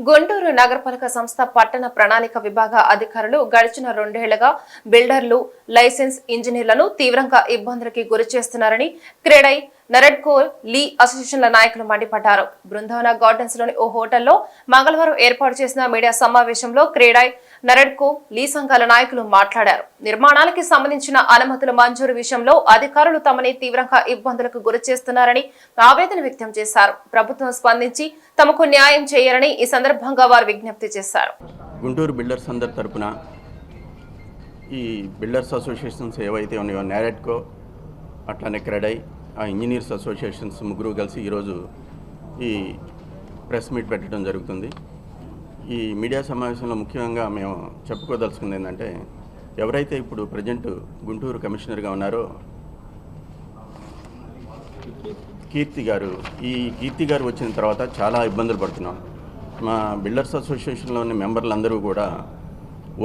గుంటూరు నగరపాలక సంస్థ పట్టణ ప్రణాళిక విభాగ అధికారులు గడిచిన రెండేళ్ళుగా బిల్డర్లు లైసెన్స్ ఇంజనీర్లను తీవ్రంగా ఇబ్బందులకి గురి చేస్తున్నారని క్రెడై నరెడ్కో లీ అసోసియేషన్ల నాయకులు మండిపడ్డారు. బృందావన గార్డెన్స్లోని ఓ హోటల్లో మంగళవారం ఏర్పాటు చేసిన మీడియా సమావేశంలో క్రీడై నరెడ్కో లీ సంఘాల నాయకులు మాట్లాడారు. నిర్మాణాలకి సంబంధించిన అనుమతుల మంజూరు విషయంలో అధికారులు తమని తీవ్రంగా ఇబ్బందులకు గురి చేస్తున్నారని ఆవేదన వ్యక్తం చేశారు. ప్రభుత్వం స్పందించి తమకు న్యాయం చేయాలని ఈ సందర్భంగా వారు విజ్ఞప్తి చేశారు. గుంటూరు బిల్డర్స్ అందరి తరపున ఈ బిల్డర్స్ అసోసియేషన్స్ ఏవైతే ఉన్నాయో నారెట్కో అట్లానే క్రెడై ఆ ఇంజనీర్స్ అసోసియేషన్స్ ముగ్గురు కలిసి ఈరోజు ఈ ప్రెస్ మీట్ పెట్టడం జరుగుతుంది. ఈ మీడియా సమావేశంలో ముఖ్యంగా మేము చెప్పుకోదలుచుకుంది ఏంటంటే ఎవరైతే ఇప్పుడు ప్రజెంట్ గుంటూరు కమిషనర్గా ఉన్నారో కీర్తి గారు ఈ కీర్తి గారు వచ్చిన తర్వాత చాలా ఇబ్బందులు పడుతున్నాం. మా బిల్డర్స్ అసోసియేషన్లో ఉన్న మెంబర్లందరూ కూడా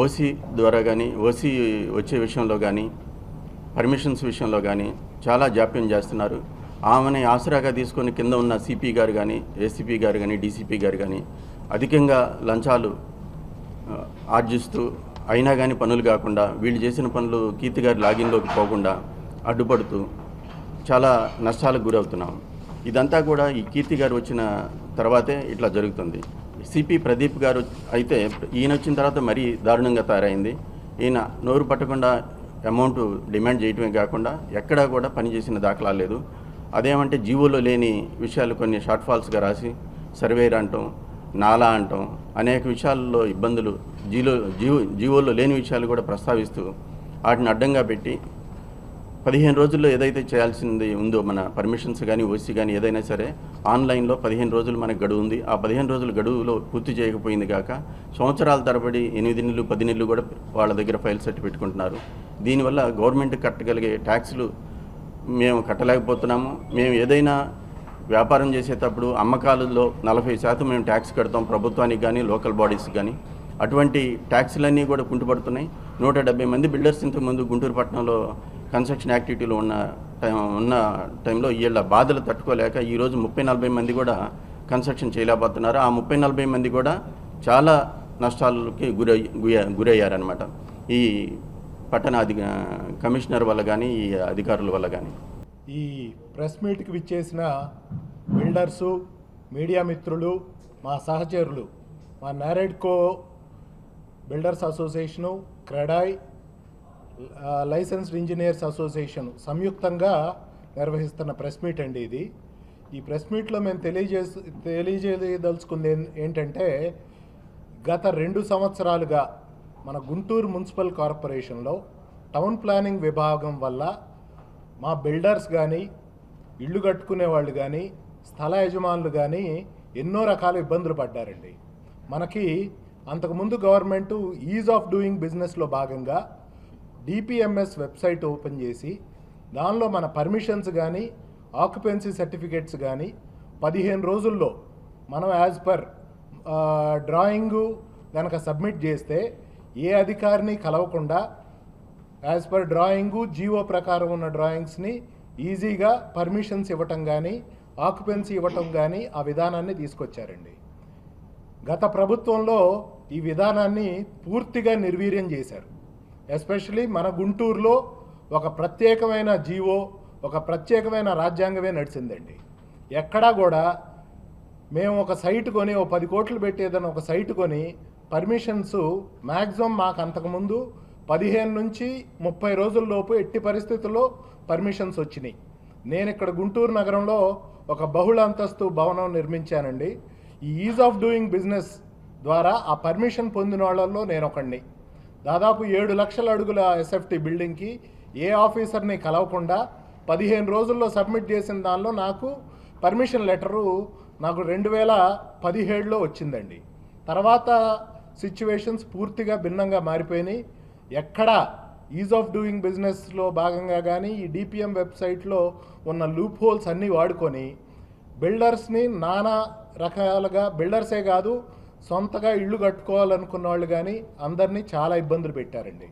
ఓసీ ద్వారా కానీ ఓసీ వచ్చే విషయంలో కానీ పర్మిషన్స్ విషయంలో కానీ చాలా జాప్యం చేస్తున్నారు. ఆమెని ఆసరాగా తీసుకొని కింద ఉన్న సిపి గారు కానీ ఏసీపీ గారు కానీ డీసీపీ గారు కానీ అధికంగా లంచాలు ఆర్జిస్తూ అయినా కానీ పనులు కాకుండా వీళ్ళు చేసిన పనులు కీర్తి గారి లాగిన్లోకి పోకుండా అడ్డుపడుతూ చాలా నష్టాలకు గురవుతున్నాం. ఇదంతా కూడా ఈ కీర్తి గారు వచ్చిన తర్వాతే ఇట్లా జరుగుతుంది. సిపి ప్రదీప్ గారు అయితే ఈయన వచ్చిన తర్వాత మరీ దారుణంగా తయారైంది. ఈయన నోరు పట్టకుండా అమౌంట్ డిమాండ్ చేయటమే కాకుండా ఎక్కడా కూడా పనిచేసిన దాఖలా లేదు. అదేమంటే జీవోలో లేని విషయాలు కొన్ని షార్ట్ ఫాల్స్గా రాసి సర్వేర్ అంటాం నాలా అంటాం అనేక విషయాల్లో ఇబ్బందులు జీలో జీవో జీవోలో లేని విషయాలు కూడా ప్రస్తావిస్తూ వాటిని అడ్డంగా పెట్టి పదిహేను రోజుల్లో ఏదైతే చేయాల్సింది ఉందో మన పర్మిషన్స్ కానీ ఓసీ కానీ ఏదైనా సరే ఆన్లైన్లో పదిహేను రోజులు మనకు గడువు ఉంది. ఆ పదిహేను రోజుల గడువులో పూర్తి చేయకపోయింది కాక సంవత్సరాల తరబడి ఎనిమిది నెలలు పది నెలలు కూడా వాళ్ళ దగ్గర ఫైల్ సెట్ పెట్టుకుంటున్నారు. దీనివల్ల గవర్నమెంట్ కట్టగలిగే ట్యాక్స్లు మేము కట్టలేకపోతున్నాము. మేము ఏదైనా వ్యాపారం చేసేటప్పుడు అమ్మకాలలో నలభై శాతం మేము ట్యాక్స్ కడతాం ప్రభుత్వానికి కానీ లోకల్ బాడీస్కి కానీ అటువంటి ట్యాక్స్లన్నీ కూడా కుంటుపడుతున్నాయి. నూట డెబ్బై మంది బిల్డర్స్ ఇంతకుముందు గుంటూరు పట్టణంలో కన్స్ట్రక్షన్ యాక్టివిటీలో ఉన్న టైం ఉన్న టైంలో వీళ్ళ బాధలు తట్టుకోలేక ఈరోజు ముప్పై నలభై మంది కూడా కన్స్ట్రక్షన్ చేయలేకపోతున్నారు. ఆ ముప్పై నలభై మంది కూడా చాలా నష్టాలకి గురై గురయ్యారనమాట ఈ పట్టణ అధి కమిషనర్ వల్ల కానీ ఈ అధికారుల వల్ల కానీ ఈ ప్రెస్ మీట్కి విచ్చేసిన బిల్డర్సు మీడియా మిత్రులు మా సహచరులు మా NAREDCO builders association CREDAI licensed engineers association సంయుక్తంగా నిర్వహిస్తున్న ప్రెస్ మీట్ అండి ఇది. ఈ ప్రెస్ మీట్లో మేము తెలియజేసి తెలియజేయదలుచుకుంది ఏంటంటే గత రెండు సంవత్సరాలుగా మన గుంటూరు మున్సిపల్ కార్పొరేషన్లో టౌన్ ప్లానింగ్ విభాగం వల్ల మా బిల్డర్స్ కానీ ఇళ్ళు కట్టుకునే వాళ్ళు కానీ స్థల యజమానులు కానీ ఎన్నో రకాల ఇబ్బందులు పడ్డారండి. మనకి అంతకుముందు గవర్నమెంట్ ఈజ్ ఆఫ్ డూయింగ్ బిజినెస్లో భాగంగా డిపిఎంఎస్ వెబ్సైట్ ఓపెన్ చేసి దానిలో మన పర్మిషన్స్ కానీ ఆక్యుపెన్సీ సర్టిఫికేట్స్ కానీ పదిహేను రోజుల్లో మనం యాజ్ పర్ డ్రాయింగు కనుక సబ్మిట్ చేస్తే ఏ అధికారిని కలవకుండా యాజ్ పర్ డ్రాయింగు జీవో ప్రకారం ఉన్న డ్రాయింగ్స్ని ఈజీగా పర్మిషన్స్ ఇవ్వటం కానీ ఆక్యుపెన్సీ ఇవ్వటం కానీ ఆ విధానాన్ని తీసుకొచ్చారండి. గత ప్రభుత్వంలో ఈ విధానాన్ని పూర్తిగా నిర్వీర్యం చేశారు. ఎస్పెషలీ మన గుంటూరులో ఒక ప్రత్యేకమైన జీవో ఒక ప్రత్యేకమైన రాజ్యాంగమే నడిచిందండి. ఎక్కడా కూడా మేము ఒక సైట్ కొని ఓ పది కోట్లు పెట్టేదని ఒక సైట్ కొని పర్మిషన్స్ మ్యాక్సిమం మాకు అంతకుముందు పదిహేను నుంచి ముప్పై రోజుల్లోపు ఎట్టి పరిస్థితుల్లో పర్మిషన్స్ వచ్చినాయి. నేను ఇక్కడ గుంటూరు నగరంలో ఒక బహుళ అంతస్తు భవనం నిర్మించానండి. ఈ ఈజ్ ఆఫ్ డూయింగ్ బిజినెస్ ద్వారా ఆ పర్మిషన్ పొందిన వాళ్ళల్లో నేను ఒకడిని దాదాపు ఏడు లక్షల అడుగుల ఎస్ఎఫ్టీ బిల్డింగ్కి ఏ ఆఫీసర్ని కలవకుండా పదిహేను రోజుల్లో సబ్మిట్ చేసిన దానిలో నాకు పర్మిషన్ లెటరు నాకు రెండు వేల పదిహేడులో వచ్చిందండి. తర్వాత సిచ్యువేషన్స్ పూర్తిగా భిన్నంగా మారిపోయినాయి. ఎక్కడా ఈజ్ ఆఫ్ డూయింగ్ బిజినెస్లో భాగంగా కానీ ఈ డిపిఎం వెబ్సైట్లో ఉన్న లూప్ హోల్స్ అన్నీ వాడుకొని బిల్డర్స్ని నానా రకాలుగా బిల్డర్సే కాదు సొంతగా ఇళ్ళు కట్టుకోవాలనుకున్న వాళ్ళు కానీ అందరినీ చాలా ఇబ్బందులు పెట్టారండి.